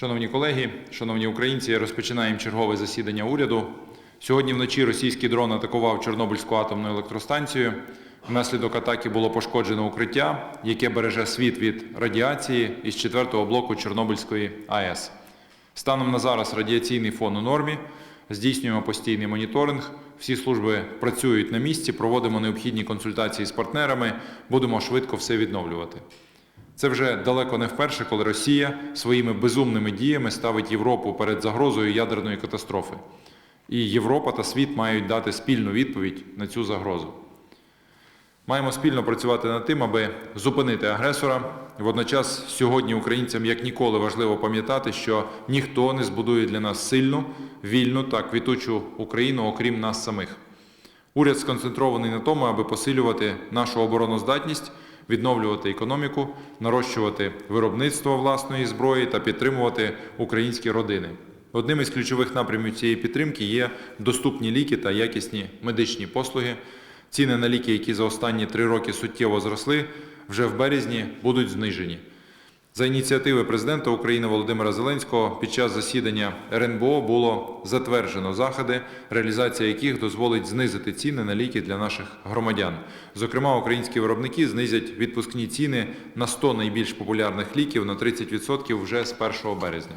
Шановні колеги, шановні українці, розпочинаємо чергове засідання уряду. Сьогодні вночі російський дрон атакував Чорнобильську атомну електростанцію. Внаслідок атаки було пошкоджено укриття, яке береже світ від радіації із четвертого блоку Чорнобильської АЕС. Станом на зараз радіаційний фон у нормі. Здійснюємо постійний моніторинг. Всі служби працюють на місці, проводимо необхідні консультації з партнерами, будемо швидко все відновлювати. Це вже далеко не вперше, коли Росія своїми безумними діями ставить Європу перед загрозою ядерної катастрофи. І Європа та світ мають дати спільну відповідь на цю загрозу. Маємо спільно працювати над тим, аби зупинити агресора. Водночас сьогодні українцям як ніколи важливо пам'ятати, що ніхто не збудує для нас сильну, вільну та квітучу Україну, окрім нас самих. Уряд сконцентрований на тому, аби посилювати нашу обороноздатність, відновлювати економіку, нарощувати виробництво власної зброї та підтримувати українські родини. Одним із ключових напрямів цієї підтримки є доступні ліки та якісні медичні послуги. Ціни на ліки, які за останні три роки суттєво зросли, вже в березні будуть знижені. За ініціативи президента України Володимира Зеленського під час засідання РНБО було затверджено заходи, реалізація яких дозволить знизити ціни на ліки для наших громадян. Зокрема, українські виробники знизять відпускні ціни на 100 найбільш популярних ліків на 30% вже з 1 березня.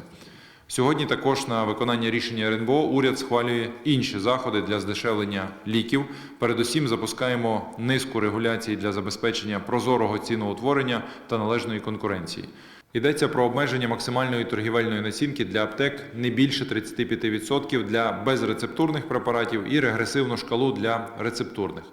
Сьогодні також на виконання рішення РНБО уряд схвалює інші заходи для здешевлення ліків. Передусім запускаємо низку регуляцій для забезпечення прозорого ціноутворення та належної конкуренції. Йдеться про обмеження максимальної торгівельної націнки для аптек не більше 35% для безрецептурних препаратів і регресивну шкалу для рецептурних.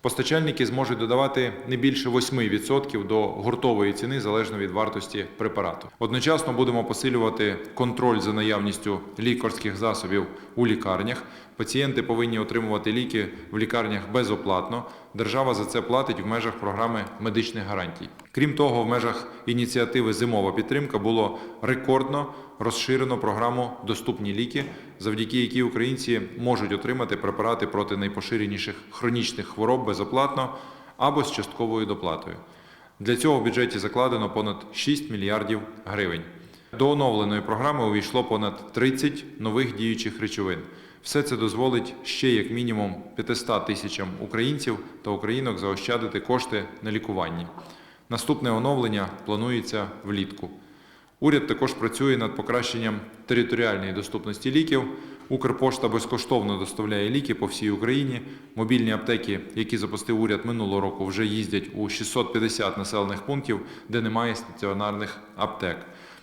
Постачальники зможуть додавати не більше 8% до гуртової ціни залежно від вартості препарату. Одночасно будемо посилювати контроль за наявністю лікарських засобів у лікарнях. Пацієнти повинні отримувати ліки в лікарнях безоплатно. Держава за це платить в межах програми медичних гарантій. Крім того, в межах ініціативи Зимова підтримка було рекордно розширено програму Доступні ліки, завдяки якій українці можуть отримати препарати проти найпоширеніших хронічних хвороб безоплатно або з частковою доплатою. Для цього в бюджеті закладено понад 6 мільярдів гривень. До оновленої програми увійшло понад 30 нових діючих речовин. Все це дозволить ще як мінімум 500 тисячам українців та українок заощадити кошти на лікуванні. Наступне оновлення планується влітку. Уряд також працює над покращенням територіальної доступності ліків. Укрпошта безкоштовно доставляє ліки по всій Україні. Мобільні аптеки, які запустив уряд минулого року, вже їздять у 650 населених пунктів, де немає стаціонарних аптек.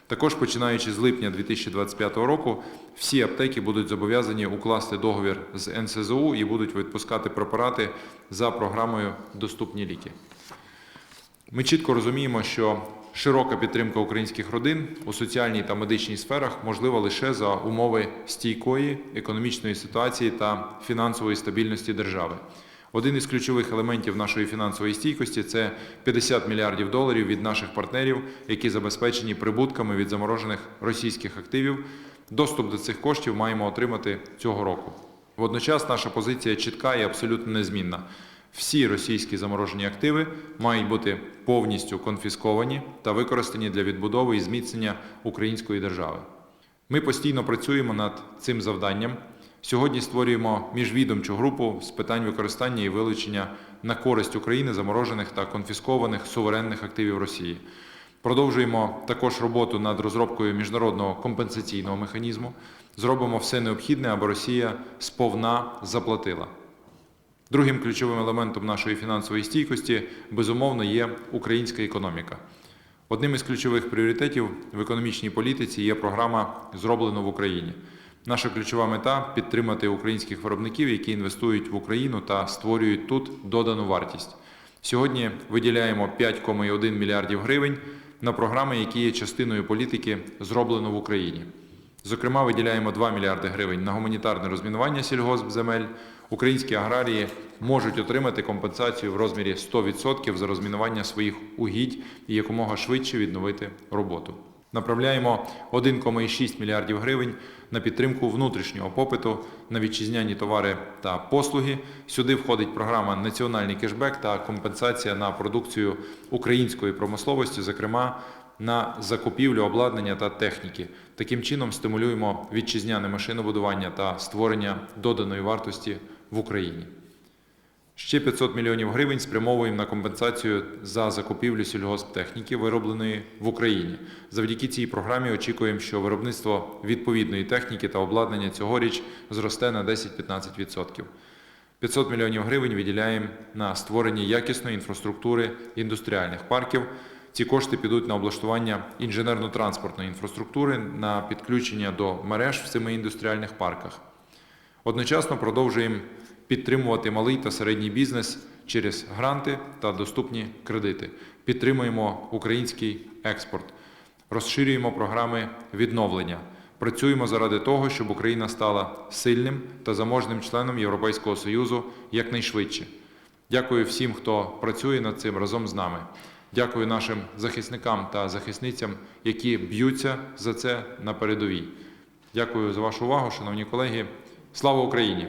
Також починаючи з липня 2025 року, всі аптеки будуть зобов'язані укласти договір з НСЗУ і будуть відпускати препарати за програмою Доступні ліки. Ми чітко розуміємо, що широка підтримка українських родин у соціальній та медичній сферах можлива лише за умови стійкої економічної ситуації та фінансової стабільності держави. Один із ключових елементів нашої фінансової стійкості це 50 мільярдів доларів від наших партнерів, які забезпечені прибутками від заморожених російських активів. Доступ до цих коштів маємо отримати цього року. Водночас наша позиція чітка і абсолютно незмінна. Всі російські заморожені активи мають бути повністю конфісковані та використані для відбудови і зміцнення української держави. Ми постійно працюємо над цим завданням. Сьогодні створюємо міжвідомчу групу з питань використання і вилучення на користь України заморожених та конфіскованих суверенних активів Росії. Продовжуємо також роботу над розробкою міжнародного компенсаційного механізму. Зробимо все необхідне, аби Росія сповна заплатила. Другим ключовим елементом нашої фінансової стійкості безумовно є українська економіка. Одним із ключових пріоритетів в економічній політиці є програма Зроблено в Україні. Наша ключова мета підтримати українських виробників, які інвестують в Україну та створюють тут додану вартість. Сьогодні виділяємо 5,1 мільярдів гривень на програми, які є частиною політики Зроблено в Україні. Зокрема, виділяємо 2 мільярди гривень на гуманітарне розмінування сільгоспземель. Українські аграрії можуть отримати компенсацію в розмірі 100% за розмінування своїх угідь і якомога швидше відновити роботу. Направляємо 1,6 мільярдів гривень на підтримку внутрішнього попиту на вітчизняні товари та послуги. Сюди входить програма Національний кешбек та компенсація на продукцію української промисловості, зокрема на закупівлю обладнання та техніки. Таким чином стимулюємо вітчизняне машинобудування та створення доданої вартості в Україні. Ще 500 мільйонів гривень спрямовуємо на компенсацію за закупівлю сільгосптехніки, виробленої в Україні. Завдяки цій програмі очікуємо, що виробництво відповідної техніки та обладнання цьогоріч зросте на 10-15%. 500 мільйонів гривень виділяємо на створення якісної інфраструктури індустріальних парків. Ці кошти підуть на облаштування інженерно-транспортної інфраструктури, на підключення до мереж в семи індустріальних парках. Одночасно продовжуємо підтримувати малий та середній бізнес через гранти та доступні кредити. Підтримуємо український експорт, розширюємо програми відновлення. Працюємо заради того, щоб Україна стала сильним та заможним членом Європейського Союзу якнайшвидше. Дякую всім, хто працює над цим разом з нами. Дякую нашим захисникам та захисницям, які б'ються за це на передовій. Дякую за вашу увагу, шановні колеги. Слава Україні!